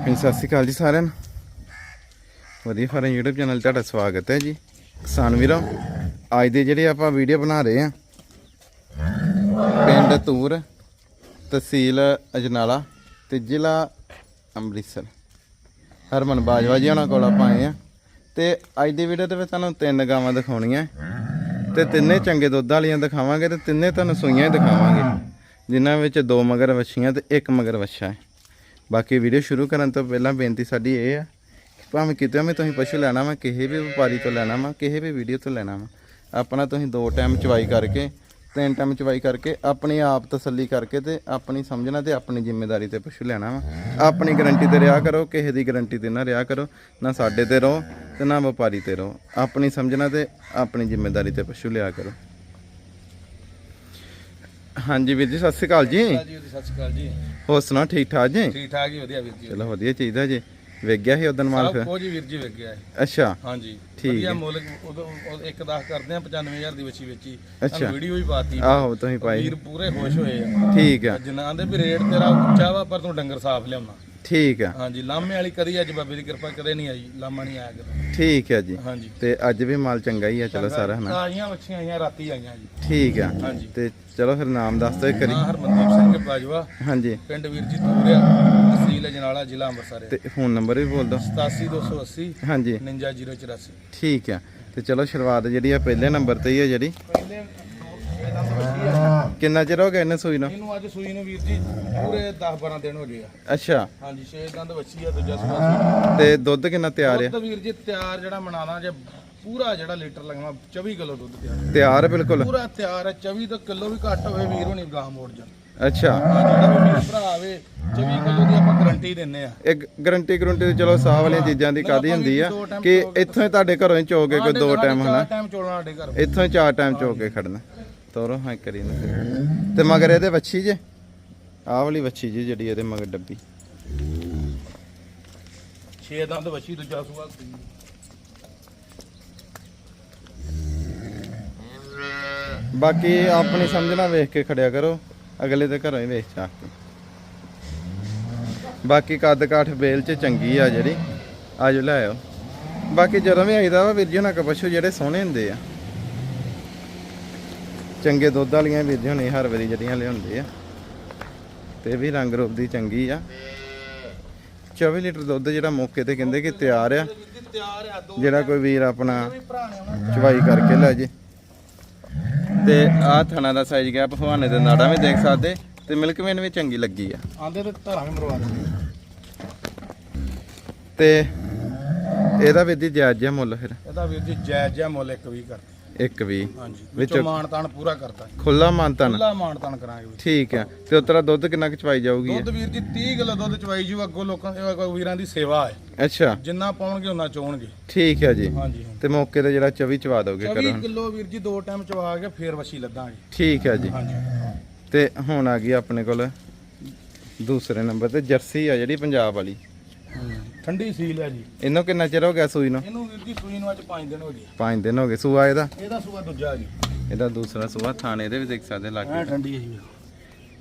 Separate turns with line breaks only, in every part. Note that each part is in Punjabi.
ਹਾਂਜੀ, ਸਤਿ ਸ਼੍ਰੀ ਅਕਾਲ ਜੀ ਸਾਰਿਆਂ ਨੂੰ। ਵਧੀਆ ਫਾਰਮ YouTube ਚੈਨਲ 'ਤੇ ਤੁਹਾਡਾ ਸਵਾਗਤ ਹੈ ਜੀ। ਕਿਸਾਨ ਵੀਰੋ, ਅੱਜ ਦੇ ਜਿਹੜੇ ਆਪਾਂ ਵੀਡੀਓ ਬਣਾ ਰਹੇ ਆ ਪਿੰਡ ਤੂਰ, ਤਹਿਸੀਲ ਅਜਨਾਲਾ ਤੇ ਜ਼ਿਲ੍ਹਾ ਅੰਮ੍ਰਿਤਸਰ। ਹਰਮਨ ਬਾਜਵਾ ਜੀ ਉਹਨਾਂ ਕੋਲ ਆਪਾਂ ਆਏ ਆ ਤੇ ਅੱਜ ਦੀ ਵੀਡੀਓ ਦੇ ਵਿੱਚ ਤੁਹਾਨੂੰ ਤਿੰਨ ਗਾਵਾਂ ਦਿਖਾਉਣੀਆਂ। ਤੇ ਤਿੰਨੇ ਚੰਗੇ ਦੁੱਧ ਵਾਲੀਆਂ ਦਿਖਾਵਾਂਗੇ ਤੇ ਤਿੰਨੇ ਤੁਹਾਨੂੰ ਸੂਈਆਂ ਹੀ ਦਿਖਾਵਾਂਗੇ। ਜਿਨ੍ਹਾਂ ਵਿੱਚ ਦੋ ਮਗਰ ਵੱਛੀਆਂ ਤੇ ਇੱਕ ਮਗਰ ਵੱਛਾ ਹੈ। ਬਾਕੀ ਵੀਡੀਓ ਸ਼ੁਰੂ ਕਰਨ ਤੋਂ ਪਹਿਲਾਂ ਬੇਨਤੀ ਸਾਡੀ ਇਹ ਆ ਕਿ ਭਾਵੇਂ ਕਿਤੇ ਵੀ ਤੁਸੀਂ ਪਸ਼ੂ ਲੈਣਾ ਵਾ, ਕਿਸੇ ਵੀ ਵਪਾਰੀ ਤੋਂ ਲੈਣਾ ਵਾ, ਕਿਸੇ ਵੀ ਵੀਡੀਓ ਤੋਂ ਲੈਣਾ ਵਾ, ਆਪਣਾ ਤੁਸੀਂ ਦੋ ਟਾਈਮ ਚਵਾਈ ਕਰਕੇ, ਤਿੰਨ ਟਾਈਮ ਚਵਾਈ ਕਰਕੇ, ਆਪਣੀ ਆਪ ਤਸੱਲੀ ਕਰਕੇ ਤੇ ਆਪਣੀ ਸਮਝਣਾ ਤੇ ਆਪਣੀ ਜ਼ਿੰਮੇਵਾਰੀ ਤੇ ਪਸ਼ੂ ਲੈਣਾ ਵਾ। ਆਪਣੀ ਗਾਰੰਟੀ ਤੇ ਰਿਹਾ ਕਰੋ, ਕਿਸੇ ਦੀ ਗਾਰੰਟੀ ਤੇ ਨਾ ਰਿਹਾ ਕਰੋ, ਨਾ ਸਾਡੇ ਤੇ ਰਹੋ ਤੇ ਨਾ ਵਪਾਰੀ ਤੇ ਰਹੋ। ਆਪਣੀ ਸਮਝਣਾ ਤੇ ਆਪਣੀ ਜ਼ਿੰਮੇਵਾਰੀ ਤੇ ਪਸ਼ੂ ਲਿਆ ਕਰੋ। ਹਾਂਜੀ ਵੀਰ ਜੀ ਸਤਿ ਸ਼੍ਰੀ ਅਕਾਲ ਜੀ।
ਜੀ ਸਤਿ ਸ਼੍ਰੀ ਅਕਾਲ ਜੀ।
ਹੋਰ ਸੁਣਾਓ ਠੀਕ ਠਾਕ ਜੀ?
ਠੀਕ ਠਾਕ ਹੀ ਵਧੀਆ ਵੀਰ ਜੀ।
ਚਲੋ ਵਧੀਆ ਚਾਹੀਦਾ ਜੀ। ਵੇਖ ਗਿਆ ਸੀ ਉਦੋਂ ਮਾਲ
ਸਭ
ਫਿਰ?
ਕੁਝ ਹੀ ਵੀਰ ਜੀ ਵੇਖ ਗਿਆ ਹੈ।
ਅੱਛਾ।
ਹਾਂਜੀ।
ਠੀਕ
ਵਧੀਆ। ਮੁੱਲ ਉਦੋਂ ਉਹ ਇੱਕ ਦਸ ਕਰਦੇ ਆ 95000 ਦੀ ਬੱਚੀ ਵੇਚੀ
ਅੱਛਾ।
ਵੀਡੀਓ ਵੀ ਪਾਤੀ।
ਆਹੋ ਤੁਸੀਂ ਪਾਈ।
ਵੀਰ ਪੂਰੇ ਖੁਸ਼ ਹੋਏ ਆ।
ਠੀਕ ਆ
ਜਿਨ੍ਹਾਂ ਦੇ ਵੀ ਰੇਟ ਤੇਰਾ ਉੱਚਾ ਵਾ ਪਰ ਤੂੰ ਡੰਗਰ ਸਾਫ਼ ਲਿਆਉਣਾ।
ਠੀਕ ਆ।
ਹਾਂਜੀ ਲਾਮੇ ਵਾਲੀ ਕਦੀ ਅੱਜ ਬਾਬੇ ਦੀ ਕਿਰਪਾ ਕਦੇ ਨਹੀਂ ਆਈ ਲਾਮਾ ਨਹੀਂ ਆਇਆ ਕਦੇ।
ਠੀਕ ਆ ਜੀ।
ਹਾਂਜੀ।
ਤੇ ਅੱਜ ਵੀ ਮਾਲ ਚੰਗਾ ਹੀ ਆ ਚਲੋ ਸਾਰਾ ਹਨਾ?
ਆਈਆਂ ਬੱਚੀਆਂ ਆਈਆਂ ਰਾਤੀ ਆਈਆਂ ਜੀ।
ਠੀਕ ਆ।
ਹਾਂਜੀ।
ਤੇ ਚਲੋ ਫਿਰ ਨਾਮ ਦੱਸ ਦਿਓ ਇੱਕ
ਹਾਂ ਹਰਮਨਦੀਪ ਸਿੰਘ ਬਾਜਵਾ
ਹਾਂਜੀ।
ਪਿੰਡ ਵੀਰ ਜੀ ਤੂਰਿਆ ਤਹਿਸੀਲ ਅਜਨਾਲਾ ਜ਼ਿਲ੍ਹਾ ਅੰਮ੍ਰਿਤਸਰ।
ਤੇ ਫੋਨ ਨੰਬਰ ਵੀ ਬੋਲ ਦਿਓ।
87280
ਹਾਂਜੀ।
59084
ਠੀਕ ਆ। ਤੇ ਚਲੋ ਸ਼ੁਰੂਆਤ ਜਿਹੜੀ ਆ ਪਹਿਲੇ ਨੰਬਰ ਤੇ ਹੀ ਆ ਜਿਹੜੀ।
ਪਹਿਲੇ
ਕਿੰਨਾ ਚਿਰ ਹੋ ਗਿਆ ਇਹਨੇ ਸੂਈ ਨੂੰ?
ਇਹਨੂੰ ਅੱਜ ਸੂਈ ਨੂੰ ਵੀਰ ਜੀ ਪੂਰੇ 10 12 ਦਿਨ ਹੋ ਗਏ ਆ।
ਅੱਛਾ।
ਹਾਂਜੀ ਛੇ ਦੰਦ ਵੱਛੀ ਆ ਦੂਜਾ ਸੂਆ।
ਤੇ ਦੁੱਧ ਕਿੰਨਾ ਤਿਆਰ ਆ?
ਦੁੱਧ ਵੀਰ ਜੀ ਤਿਆਰ ਜਿਹੜਾ ਬਣਾਣਾ ਜੇ ਪੂਰਾ ਜਿਹੜਾ ਲੀਟਰ ਲੱਗਣਾ 24 ਕਿਲੋ ਦੁੱਧ ਤਿਆਰ।
ਤਿਆਰ ਬਿਲਕੁਲ?
ਪੂਰਾ ਤਿਆਰ ਹੈ 24 ਤੋਂ ਕਿਲੋ ਵੀ ਘੱਟ ਹੋਵੇ ਵੀਰ ਹੋਣੀ ਗਾਂ ਮੋੜ ਜਾਣ
ਅੱਛਾ।
ਜਿਹੜਾ ਵੀ ਵੀਰ ਭਰਾ ਆਵੇ 24 ਕਿਲੋ ਦੀ ਆਪਾਂ ਗਾਰੰਟੀ ਦਿੰਨੇ ਆ।
ਇੱਕ ਗਰੰਟੀ ਗਰੰਟੀ ਤੇ ਚਲੋ ਸਾਹ ਵਾਲੀਆਂ ਚੀਜ਼ਾਂ ਦੀ ਕਾਦੀ ਹੁੰਦੀ ਆ ਕਿ ਇੱਥੋਂ ਹੀ ਤੁਹਾਡੇ ਘਰੋਂ ਹੀ ਚੋ ਕੇ ਕੋਈ ਦੋ ਟਾਈਮ ਹਨਾ ਇੱਥੋਂ ਹੀ ਚਾਰ ਟਾਈਮ ਚੋ ਕੇ ਖੜਨਾ। ਤੋਰੋ ਹਾਂ ਕਰੀ ਨਾ। ਤੇ ਮਗਰ ਇਹਦੇ ਵੱਛੀ ਜੇ। ਆਹ ਵਾਲੀ ਵੱਛੀ ਜੀ ਜਿਹੜੀ ਇਹਦੇ ਮਗਰ ਡੱਬੀ।
ਛੇ ਦੰਦ ਵੱਛੀ ਦੂਜਾ ਸੂਆ।
ਬਾਕੀ ਆਪਣੀ ਸਮਝਣਾ ਵੇਖ ਕੇ ਖੜਿਆ ਕਰੋ। ਅਗਲੇ ਦੇ ਘਰੋਂ ਹੀ ਵੇਖ ਚਾ ਕੇ। ਬਾਕੀ ਕੱਦ ਕਾਠ ਬੇਲ ਚ ਚੰਗੀ ਆ ਜਿਹੜੀ। ਆਜੋ ਲੈ ਆਓ। ਬਾਕੀ ਜਦੋਂ ਵੀ ਆਈਦਾ ਵਾ ਵੀਰ ਜੀ ਹੁਣਾਂ ਕੋ ਪਸ਼ੂ ਜਿਹੜੇ ਸੋਹਣੇ ਹੁੰਦੇ ਆ। ਚੰਗੇ ਦੁੱਧ ਵਾਲੀਆਂ ਵੀਰ ਜੀ ਹੁਣੇ ਹਰ ਵਾਰੀ ਜਿਹੜੀਆਂ ਲਿਆਉਂਦੇ ਆ। ਤੇ ਵੀ ਰੰਗ ਰੂਪ ਦੀ ਚੰਗੀ ਆ। 24 ਲੀਟਰ ਦੁੱਧ ਜਿਹੜਾ ਮੌਕੇ ਤੇ ਕਹਿੰਦੇ ਕਿ ਤਿਆਰ ਆ।
ਵੀਰ ਜੀ ਆ
ਜਿਹੜਾ ਕੋਈ ਵੀਰ ਆਪਣਾ
ਵੀ
ਚਵਾਈ ਕਰਕੇ ਲੈ ਜੇ। ਤੇ ਆਹ ਥਣਾ ਦਾ ਸਾਈਜ਼ ਗਿਆ ਭਵਾਨੇ ਦੇ ਨਾੜਾ ਵੀ ਦੇਖ ਸਕਦੇ। ਤੇ ਮਿਲਕ ਵੇਨ ਵੀ ਚੰਗੀ ਲੱਗੀ ਆ।
ਆਂਦੇ ਤੇ ਧਾਰਾਂ ਵੀ ਮਰਵਾ ਦਿੰਦੇ।
ਤੇ ਇਹਦਾ ਵੀ ਦੀ ਜਾਇਜ਼ ਜਿਹਾ ਮੁੱਲ ਫਿਰ।
ਇਹਦਾ ਵੀਰ ਜੀ ਜਾਇਜ਼ ਜਿਹਾ ਮੁੱਲ ਇੱਕ ਵੀ ਕਰ
ਇੱਕ ਵੀ।
ਹਾਂਜੀ।
ਵਿੱਚੋਂ-
ਵਿੱਚੋਂ ਮਾਣ ਤਾਣ ਪੂਰਾ ਕਰਤਾ।
ਖੁੱਲਾ ਮਾਨਤਨ
ਖੁੱਲਾ ਮਾਣ ਤਾਣ ਕਰਾਂਗੇ ਵੀਰ
ਠੀਕ ਆ ਤੇ ਉਤਰਾ ਦੁੱਧ ਕਿੰਨਾ ਕੁ ਚਵਾਈ ਜਾਊਗੀ?
ਦੁੱਧ ਵੀਰ ਜੀ 30 ਕਿਲੋ ਦੁੱਧ ਚਵਾਈ ਜੂ ਅੱਗੋਂ ਲੋਕਾਂ ਦੇ ਅੱਗੋਂ ਵੀਰਾਂ ਦੀ ਸੇਵਾ ਹੈ।
ਅੱਛਾ।
ਜਿੰਨਾ ਪਾਉਣਗੇ ਉਹਨਾਂ ਚੋਣਗੇ।
ਠੀਕ ਹੈ ਜੀ।
ਹਾਂਜੀ
ਤੇ ਮੌਕੇ ਤੇ ਜਿਹੜਾ 24 ਚਵਾ ਦੋਗੇ ਕਰੋ
24
ਹੁਣ
ਕਿਲੋ ਵੀਰ ਜੀ ਦੋ ਟਾਈਮ ਚਵਾ ਕੇ ਫੇਰ ਵਛੀ ਲੱਦਾਂਗੇ।
ਠੀਕ ਹੈ ਜੀ।
ਹਾਂਜੀ।
ਤੇ ਹੁਣ ਆ ਗਈ ਆਪਣੇ ਕੋਲ ਦੂਸਰੇ ਨੰਬਰ ਤੇ ਜਰਸੀ ਆ ਜਿਹੜੀ ਪੰਜਾਬ ਵਾਲੀ।
ਠੰਡੀ ਸੀਲ ਹੈ ਜੀ।
ਇਹਨੂੰ ਕਿੰਨਾ ਚਿਰ ਹੋ ਗਿਆ ਸੂਈ ਨੂੰ?
ਇਹਨੂੰ ਵੀਰ ਜੀ ਸੂਈ ਨੂੰ ਅੱਜ 5 ਦਿਨ ਹੋ ਗਏ।
5 ਦਿਨ ਹੋ ਗਏ। ਸੂਆ ਇਹਦਾ?
ਇਹਦਾ ਸੂਆ ਦੂਜਾ ਜੀ।
ਇਹਦਾ ਦੂਸਰਾ ਸੂਆ ਥਾਣੇ ਦੇ ਵੀ ਦੇਖ ਸਕਦੇ ਲੱਗ।
ਐ ਠੰਡੀ ਹੈ ਜੀ।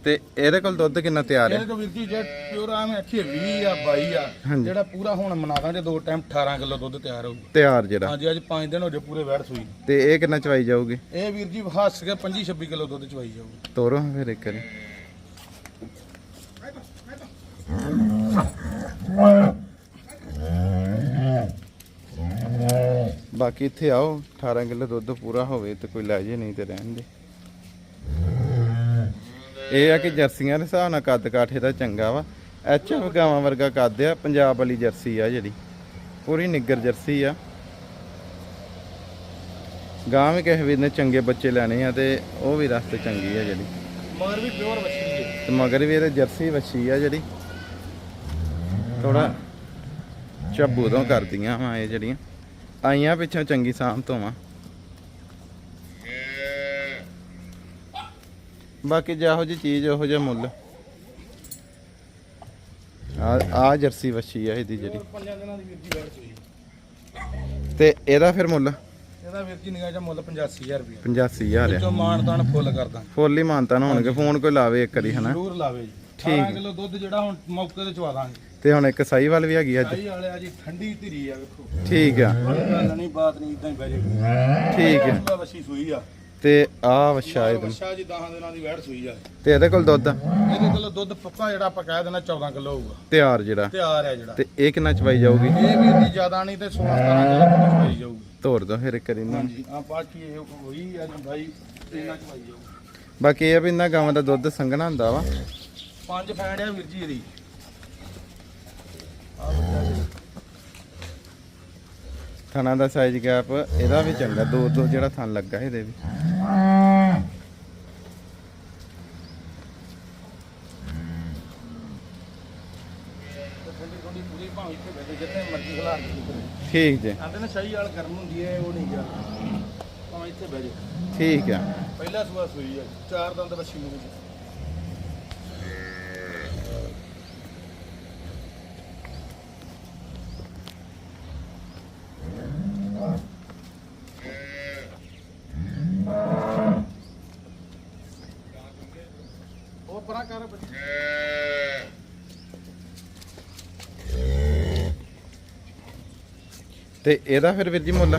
ਤੇ ਇਹਦੇ ਕੋਲ ਦੁੱਧ ਕਿੰਨਾ ਤਿਆਰ ਹੈ?
ਇਹਦੇ ਵੀਰ ਜੀ ਜੇ ਪਿਓਰ ਆ ਮੈਂ 20 ਆ 22 ਆ।
ਹਾਂਜੀ।
ਜਿਹੜਾ ਪੂਰਾ ਹੁਣ ਮਨਾ ਜੇ ਦੋ ਟਾਈਮ 18 ਕਿਲੋ ਦੁੱਧ ਤਿਆਰ ਹੋਊ।
ਤਿਆਰ ਜਿਹੜਾ?
ਹਾਂਜੀ ਅੱਜ 5 ਦਿਨ ਹੋ ਗਏ ਪੂਰੇ ਵੈੜ ਸੂਈ ਨੂੰ।
ਤੇ ਇਹ ਕਿੰਨਾ ਚਵਾਈ ਜਾਊਗੀ?
ਇਹ ਵੀਰ ਜੀ ਹੱਸ ਕੇ 25 26 ਕਿਲੋ ਦੁੱਧ ਚਵਾਈ ਜਾਊਗਾ।
ਤੋਰੋ ਫਿਰ ਇੱਕ ਵਾਰੀ। ਬਾਕੀ ਇੱਥੇ ਆਓ 18 ਕਿਲੋ ਦੁੱਧ ਪੂਰਾ ਹੋਵੇ ਤੇ ਕੋਈ ਲੈ ਜੇ ਨਹੀਂ ਤੇ ਰਹਿਣ ਦੇ। ਇਹ ਆ ਕਿ ਜਰਸੀਆਂ ਦੇ ਹਿਸਾਬ ਨਾਲ ਕੱਦ ਕਾਠੇ ਦਾ ਚੰਗਾ ਵਾ। ਐਚ ਐਫ ਗਾਵਾਂ ਵਰਗਾ ਕੱਦ ਆ ਪੰਜਾਬ ਵਾਲੀ ਜਰਸੀ ਆ ਜਿਹੜੀ। ਪੂਰੀ ਨਿੱਗਰ ਜਰਸੀ ਆ। ਗਾਂ ਵੀ ਕਿਸੇ ਵੀਰ ਨੇ ਚੰਗੇ ਬੱਚੇ ਲੈਣੇ ਆ ਤੇ ਉਹ ਵੀ ਰਸਤੇ ਚੰਗੀ ਆ ਜਿਹੜੀ।
ਮਗਰ ਵੀ ਪਿਓਰ ਵਛੀ ਹੈ
ਤੇ ਮਗਰ ਵੀ ਇਹਦੇ ਜਰਸੀ ਵੱਛੀ ਆ ਜਿਹੜੀ। ਥੋੜਾ ਚੱਬੂ ਤੋਂ ਕਰਦੀਆਂ ਵਾ ਇਹ ਜਿਹੜੀਆਂ। ਆਈਆਂ ਪਿੱਛੋਂ ਚੰਗੀ ਸਾਂਭ ਤੋਂ ਵਾ ਬਾਕੀ ਜਿਹੋ ਜੀ ਚੀਜ਼ ਉਹੋ ਜਿਹਾ ਮੁੱਲ। ਆ ਆ ਜਰਸੀ ਵੱਛੀ ਆ ਇਹਦੀ ਜਿਹੜੀ।
ਪੰਜਾਂ ਦਿਨਾਂ ਦੀ ਵੀਰ ਜੀ ਵੈੜ ਸੂਈ
ਤੇ ਇਹਦਾ ਫਿਰ ਮੁੱਲ?
ਇਹਦਾ ਵੀਰ ਜੀ ਨਿਗਾਹ ਜਾਂ ਮੁੱਲ 85000 ਰੁਪਏ
85000 ਆ।
ਮਾਣ ਤਾਣ ਫੁੱਲ ਕਰਦਾ।
ਫੁੱਲ ਹੀ ਮਾਨਤਾ ਨਾ ਹੋਣਗੇ। ਫੋਨ ਕੋਈ ਲਾਵੇ ਇੱਕ ਵਾਰੀ ਹਨਾ?
ਜ਼ਰੂਰ ਲਾਵੇ ਜੀ।
ਠੀਕ।
18 ਕਿਲੋ ਦੁੱਧ ਜਿਹੜਾ ਹੁਣ ਮੌਕੇ ਤੇ ਚਵਾ ਦਾਂਗੇ।
ਤੇ ਹੁਣ ਇੱਕ ਸਾਈਵਾਲ ਵੀ ਹੈਗੀ ਅੱਜ?
ਸਾਈ ਵਾਲੇ ਆ ਜੀ ਠੰਡੀ ਧੀਰੀ ਆ ਵੇਖੋ।
ਠੀਕ ਆ।
ਕੋਈ ਗੱਲ ਨਹੀਂ ਬਾਤ ਨਹੀਂ ਇਦਾਂ ਹੀ ਬਹਿ
ਠੀਕ ਆ।
ਪੂਰਾ ਵੱਛੀ ਸੂਈ ਆ।
ਤੇ ਆ ਵਛਾ ਇਹਦੇ
ਵੱਛਾ ਜੀ 10 ਦਿਨਾਂ ਦੀ ਵੈੜ ਸੂਈ ਆ।
ਤੇ ਇਹਦੇ ਕੋਲ ਦੁੱਧ?
ਇਹਦੇ ਕੋਲ ਦੁੱਧ ਪੱਕਾ ਜਿਹੜਾ ਆਪਾਂ ਕਹਿ ਦੇਣਾ 14 ਕਿਲੋ ਹੋਊਗਾ।
ਤਿਆਰ ਜਿਹੜਾ।
ਤਿਆਰ ਹੈ ਜਿਹੜਾ।
ਤੇ ਇਹ ਕਿੰਨਾ ਚਵਾਈ ਜਾਊਗੀ?
ਇਹ ਵੀ ਇੰਨੀ ਜ਼ਿਆਦਾ ਨਹੀਂ ਤੇ 16 17 ਕਿਲੋ ਦੁੱਧ ਚਵਾਈ ਜਾਊਗੀ।
ਤੋੜ ਦੋ ਫਿਰ ਇੱਕ ਇਹਨਾਂ
ਹਾਂਜੀ ਆ ਪਾਠੀ ਇਹ ਹੋਈ ਆ ਜੀ ਭਾਈ ਇੰਨਾ ਚਵਾਈ ਜਾਊਗੀ।
ਬਾਕੀ ਇਹ ਆ ਵੀ ਇਹਨਾਂ ਗਾਵਾਂ ਦਾ ਦੁੱਧ ਸੰਘਣਾ ਹੁੰਦਾ ਵਾ।
ਪੰਜ ਫੈਂਡ ਆ ਵੀਰ ਜੀ ਇਹਦੀ। ਆ
ਥਣਾ ਦਾ ਸਾਈਜ਼ ਗੈਪ ਇਹਦਾ ਵੀ ਚੰਗਾ ਦੋ ਦੋ ਜਿਹੜਾ ਥਣ ਲੱਗਾ ਇਹਦੇ ਵੀ। ਠੀਕ ਜੇ।
ਆਂਦੇ ਨੇ ਸਹੀ ਵਾਲ ਗਰਮ ਹੁੰਦੀ ਹੈ ਉਹ ਨਹੀਂ ਜਾ ਭਾਵੇਂ ਇੱਥੇ ਬਹਿ ਜਾ
ਠੀਕ ਆ।
ਪਹਿਲਾ ਸੂਆ ਸੂਈ ਹੈ ਚਾਰ ਦੰਦ ਬੱਛੀ ਨੂੰ। ਉਹ ਪਰਾਂ ਕਰ ਬੱਚੀ।
ਤੇ ਇਹਦਾ ਫਿਰ ਵੀਰ ਜੀ ਮੁੱਲ?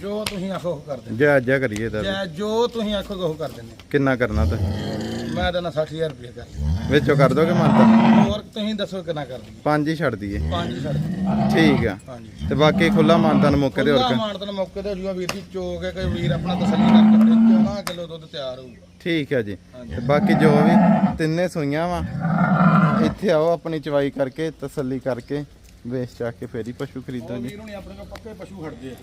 ਜੋ ਤੁਸੀਂ ਆਖੋ ਉਹ ਕਰ ਦਿੰਦੇ।
ਜਾਇਜ਼ਾ ਕਰੀਏ ਇਹਦਾ ਵੀ।
ਜੈ ਜੋ ਤੁਸੀਂ ਆਖੋ ਉਹ ਕਰ ਦਿੰਦੇ।
ਕਿੰਨਾ ਕਰਨਾ ਤੁਸੀਂ?
ਮੈਂ ਦੇਣਾ 60000 ਰੁਪਏ ਕਰ
ਵਿੱਚੋਂ ਕਰ ਦੋਗੇ ਮੰਨਤਾ
ਹੋਰ ਤੁਸੀਂ ਦੱਸੋ ਕਿੰਨਾ ਕਰ ਦਈਏ
ਪੰਜ ਹੀ ਛੱਡ ਦਈਏ।
ਪੰਜ ਛੱਡ ਦਿਓ।
ਠੀਕ ਆ।
ਹਾਂਜੀ।
ਤੇ ਬਾਕੀ ਖੁੱਲਾ ਮਾਨਤਾਨ ਮੌਕੇ ਤੇ ਹੋਰ
ਉਹਦਾ
ਕ-
ਮਾਨਤਨ ਮੌਕੇ ਤੇ ਜੂਆ ਵੀਰ ਜੀ ਚੋਕ ਹੈ ਕਿ ਵੀਰ ਆਪਣਾ ਤਸੱਲੀ ਕਰਕੇ 14 ਕਿਲੋ ਦੁੱਧ ਤਿਆਰ ਹੋਊਗਾ?
ਠੀਕ ਹੈ ਜੀ। ਤੇ ਬਾਕੀ ਜੋ ਵੀ ਤਿੰਨੇ ਸੂਈਆਂ ਵਾ ਇੱਥੇ ਆਓ ਆਪਣੀ ਚਵਾਈ ਕਰਕੇ ਤਸੱਲੀ ਕਰਕੇ ਵੇਚ ਚੱਕ ਕੇ ਫੇਰ ਹੀ ਪਸ਼ੂ ਖਰੀਦੋ ਜੀ
ਵੀਰ ਹੁਣੀ ਆਪਣੇ ਕੋਲ ਪੱਕੇ ਪਸ਼ੂ ਖੜਦੇ ਆ।